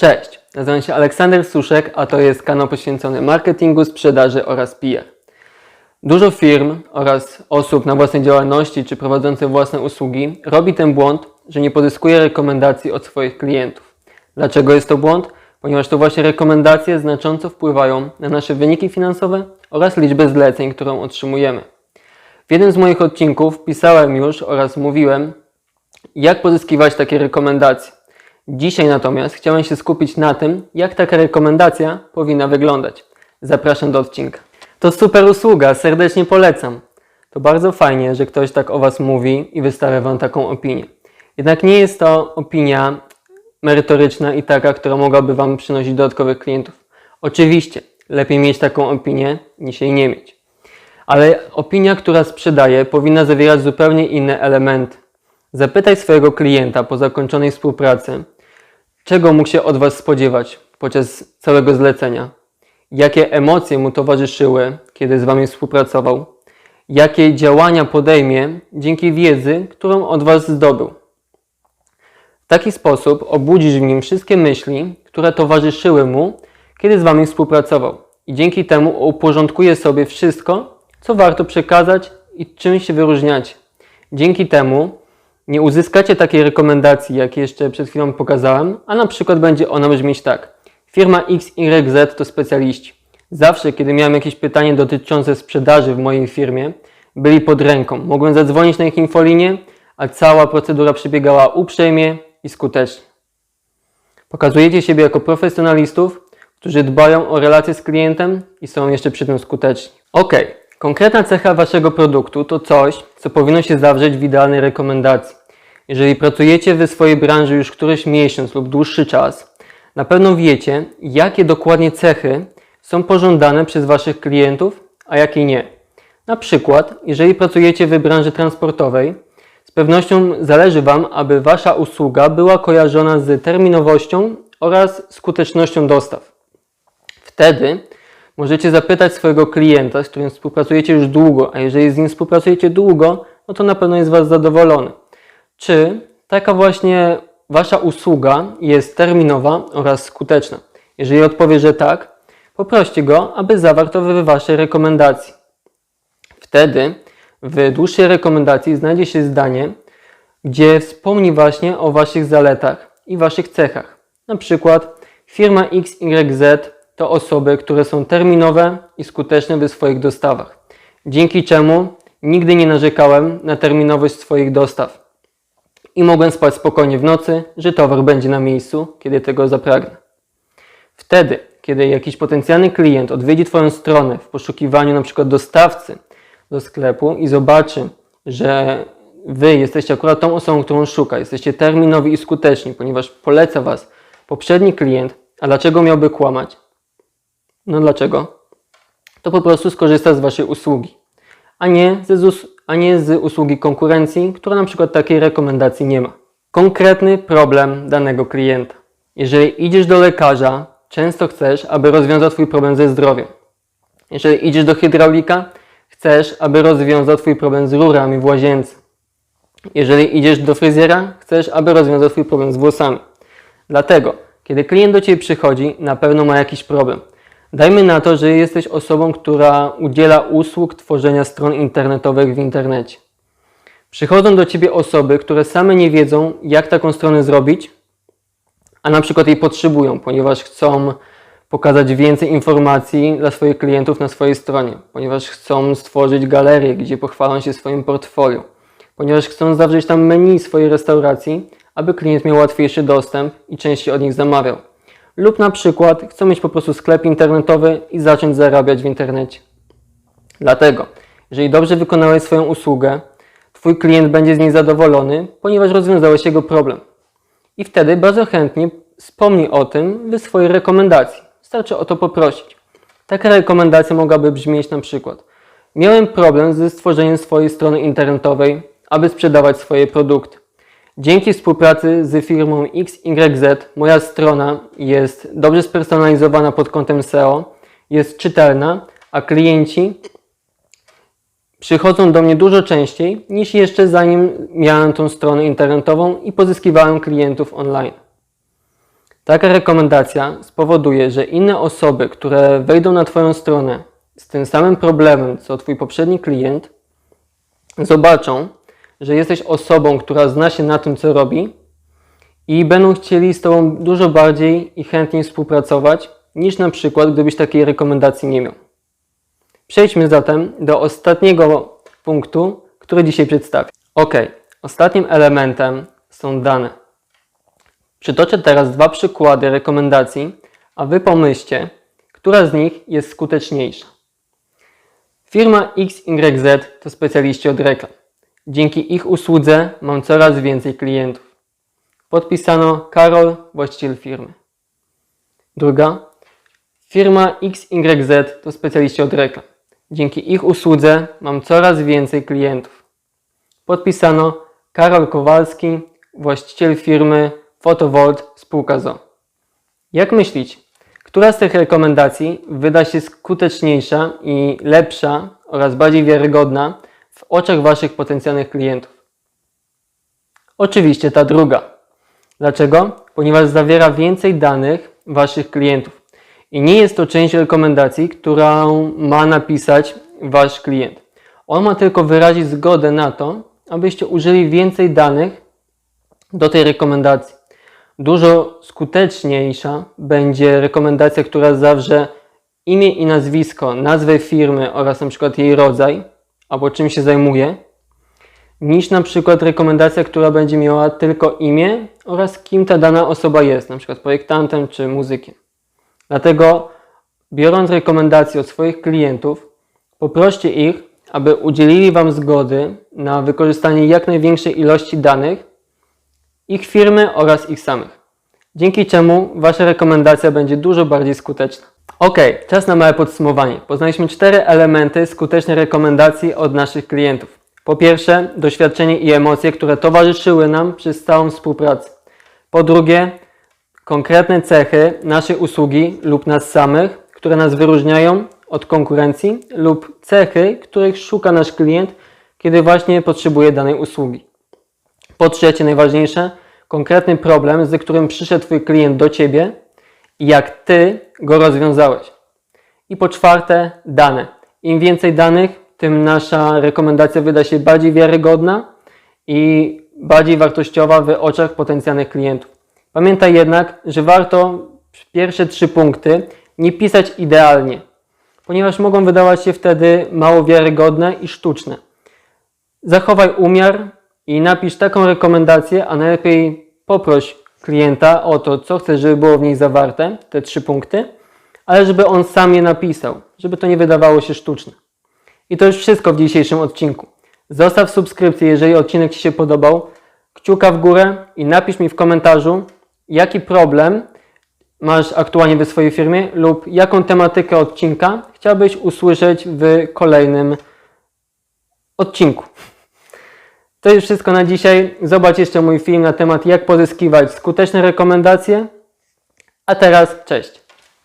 Cześć, nazywam się Aleksander Suszek, a to jest kanał poświęcony marketingu, sprzedaży oraz PR. Dużo firm oraz osób na własnej działalności czy prowadzących własne usługi robi ten błąd, że nie pozyskuje rekomendacji od swoich klientów. Dlaczego jest to błąd? Ponieważ to właśnie rekomendacje znacząco wpływają na nasze wyniki finansowe oraz liczbę zleceń, którą otrzymujemy. W jednym z moich odcinków pisałem już oraz mówiłem, jak pozyskiwać takie rekomendacje. Dzisiaj natomiast chciałem się skupić na tym, jak taka rekomendacja powinna wyglądać. Zapraszam do odcinka. To super usługa, serdecznie polecam. To bardzo fajnie, że ktoś tak o Was mówi i wystawia Wam taką opinię. Jednak nie jest to opinia merytoryczna i taka, która mogłaby Wam przynosić dodatkowych klientów. Oczywiście, lepiej mieć taką opinię niż jej nie mieć. Ale opinia, która sprzedaje, powinna zawierać zupełnie inne elementy. Zapytaj swojego klienta po zakończonej współpracy, czego mógł się od Was spodziewać podczas całego zlecenia, jakie emocje mu towarzyszyły, kiedy z Wami współpracował, jakie działania podejmie dzięki wiedzy, którą od Was zdobył. W taki sposób obudzisz w nim wszystkie myśli, które towarzyszyły mu, kiedy z Wami współpracował. I dzięki temu uporządkuje sobie wszystko, co warto przekazać i czym się wyróżniacie. Dzięki temu nie uzyskacie takiej rekomendacji, jak jeszcze przed chwilą pokazałem, a na przykład będzie ona brzmieć tak. Firma XYZ to specjaliści. Zawsze, kiedy miałem jakieś pytanie dotyczące sprzedaży w mojej firmie, byli pod ręką. Mogłem zadzwonić na ich infolinię, a cała procedura przebiegała uprzejmie i skutecznie. Pokazujecie siebie jako profesjonalistów, którzy dbają o relacje z klientem i są jeszcze przy tym skuteczni. Ok, konkretna cecha Waszego produktu to coś, co powinno się zawrzeć w idealnej rekomendacji. Jeżeli pracujecie w swojej branży już któryś miesiąc lub dłuższy czas, na pewno wiecie, jakie dokładnie cechy są pożądane przez Waszych klientów, a jakie nie. Na przykład, jeżeli pracujecie w branży transportowej, z pewnością zależy Wam, aby Wasza usługa była kojarzona z terminowością oraz skutecznością dostaw. Wtedy możecie zapytać swojego klienta, z którym współpracujecie już długo, a jeżeli z nim współpracujecie długo, no to na pewno jest Was zadowolony. Czy taka właśnie Wasza usługa jest terminowa oraz skuteczna? Jeżeli odpowie, że tak, poproście go, aby zawarł to w Waszej rekomendacji. Wtedy w dłuższej rekomendacji znajdzie się zdanie, gdzie wspomni właśnie o Waszych zaletach i Waszych cechach. Na przykład firma XYZ to osoby, które są terminowe i skuteczne w swoich dostawach. Dzięki czemu nigdy nie narzekałem na terminowość swoich dostaw. I mogłem spać spokojnie w nocy, że towar będzie na miejscu, kiedy tego zapragnę. Wtedy, kiedy jakiś potencjalny klient odwiedzi Twoją stronę w poszukiwaniu przykład dostawcy do sklepu i zobaczy, że Wy jesteście akurat tą osobą, którą szuka, jesteście terminowi i skuteczni, ponieważ poleca Was poprzedni klient, a dlaczego miałby kłamać? No dlaczego? To po prostu skorzysta z Waszej usługi, a nie, ze, a nie z usługi konkurencji, która na przykład takiej rekomendacji nie ma. Konkretny problem danego klienta. Jeżeli idziesz do lekarza, często chcesz, aby rozwiązał Twój problem ze zdrowiem. Jeżeli idziesz do hydraulika, chcesz, aby rozwiązał Twój problem z rurami w łazience. Jeżeli idziesz do fryzjera, chcesz, aby rozwiązał Twój problem z włosami. Dlatego, kiedy klient do Ciebie przychodzi, na pewno ma jakiś problem. Dajmy na to, że jesteś osobą, która udziela usług tworzenia stron internetowych w internecie. Przychodzą do Ciebie osoby, które same nie wiedzą, jak taką stronę zrobić, a na przykład jej potrzebują, ponieważ chcą pokazać więcej informacji dla swoich klientów na swojej stronie, ponieważ chcą stworzyć galerię, gdzie pochwalą się swoim portfolio, ponieważ chcą zawrzeć tam menu swojej restauracji, aby klient miał łatwiejszy dostęp i częściej od nich zamawiał. Lub na przykład chcą mieć po prostu sklep internetowy i zacząć zarabiać w internecie. Dlatego, jeżeli dobrze wykonałeś swoją usługę, Twój klient będzie z niej zadowolony, ponieważ rozwiązałeś jego problem. I wtedy bardzo chętnie wspomnij o tym w swojej rekomendacji. Wystarczy o to poprosić. Taka rekomendacja mogłaby brzmieć na przykład: Miałem problem ze stworzeniem swojej strony internetowej, aby sprzedawać swoje produkty. Dzięki współpracy z firmą XYZ moja strona jest dobrze spersonalizowana pod kątem SEO, jest czytelna, a klienci przychodzą do mnie dużo częściej niż jeszcze zanim miałem tą stronę internetową i pozyskiwałem klientów online. Taka rekomendacja spowoduje, że inne osoby, które wejdą na Twoją stronę z tym samym problemem, co Twój poprzedni klient, zobaczą, że jesteś osobą, która zna się na tym, co robi i będą chcieli z Tobą dużo bardziej i chętniej współpracować, niż na przykład, gdybyś takiej rekomendacji nie miał. Przejdźmy zatem do ostatniego punktu, który dzisiaj przedstawię. Ok, ostatnim elementem są dane. Przytoczę teraz dwa przykłady rekomendacji, a Wy pomyślcie, która z nich jest skuteczniejsza. Firma XYZ to specjaliści od reklam. Dzięki ich usłudze mam coraz więcej klientów. Podpisano Karol, właściciel firmy. Druga. Firma XYZ to specjaliści od reklam. Dzięki ich usłudze mam coraz więcej klientów. Podpisano Karol Kowalski, właściciel firmy Photovolt spółka ZO. Jak myślicie, która z tych rekomendacji wyda się skuteczniejsza i lepsza oraz bardziej wiarygodna oczach Waszych potencjalnych klientów? Oczywiście ta druga. Dlaczego? Ponieważ zawiera więcej danych Waszych klientów. I nie jest to część rekomendacji, którą ma napisać Wasz klient. On ma tylko wyrazić zgodę na to, abyście użyli więcej danych do tej rekomendacji. Dużo skuteczniejsza będzie rekomendacja, która zawrze imię i nazwisko, nazwę firmy oraz na przykład jej rodzaj albo czym się zajmuje, niż na przykład rekomendacja, która będzie miała tylko imię oraz kim ta dana osoba jest, na przykład projektantem czy muzykiem. Dlatego, biorąc rekomendacje od swoich klientów, poproście ich, aby udzielili Wam zgody na wykorzystanie jak największej ilości danych ich firmy oraz ich samych. Dzięki czemu Wasza rekomendacja będzie dużo bardziej skuteczna. Ok, czas na małe podsumowanie. Poznaliśmy cztery elementy skutecznej rekomendacji od naszych klientów. Po pierwsze, doświadczenie i emocje, które towarzyszyły nam przez całą współpracę. Po drugie, konkretne cechy naszej usługi lub nas samych, które nas wyróżniają od konkurencji lub cechy, których szuka nasz klient, kiedy właśnie potrzebuje danej usługi. Po trzecie, najważniejsze, konkretny problem, z którym przyszedł Twój klient do Ciebie jak Ty go rozwiązałeś. I po czwarte, dane. Im więcej danych, tym nasza rekomendacja wyda się bardziej wiarygodna i bardziej wartościowa w oczach potencjalnych klientów. Pamiętaj jednak, że warto pierwsze trzy punkty nie pisać idealnie, ponieważ mogą wydawać się wtedy mało wiarygodne i sztuczne. Zachowaj umiar i napisz taką rekomendację, a najlepiej poproś klienta o to, co chcesz, żeby było w niej zawarte, te trzy punkty, ale żeby on sam je napisał, żeby to nie wydawało się sztuczne. I to już wszystko w dzisiejszym odcinku. Zostaw subskrypcję, jeżeli odcinek Ci się podobał, kciuka w górę i napisz mi w komentarzu, jaki problem masz aktualnie w swojej firmie lub jaką tematykę odcinka chciałbyś usłyszeć w kolejnym odcinku. To już wszystko na dzisiaj. Zobacz jeszcze mój film na temat jak pozyskiwać skuteczne rekomendacje. A teraz cześć.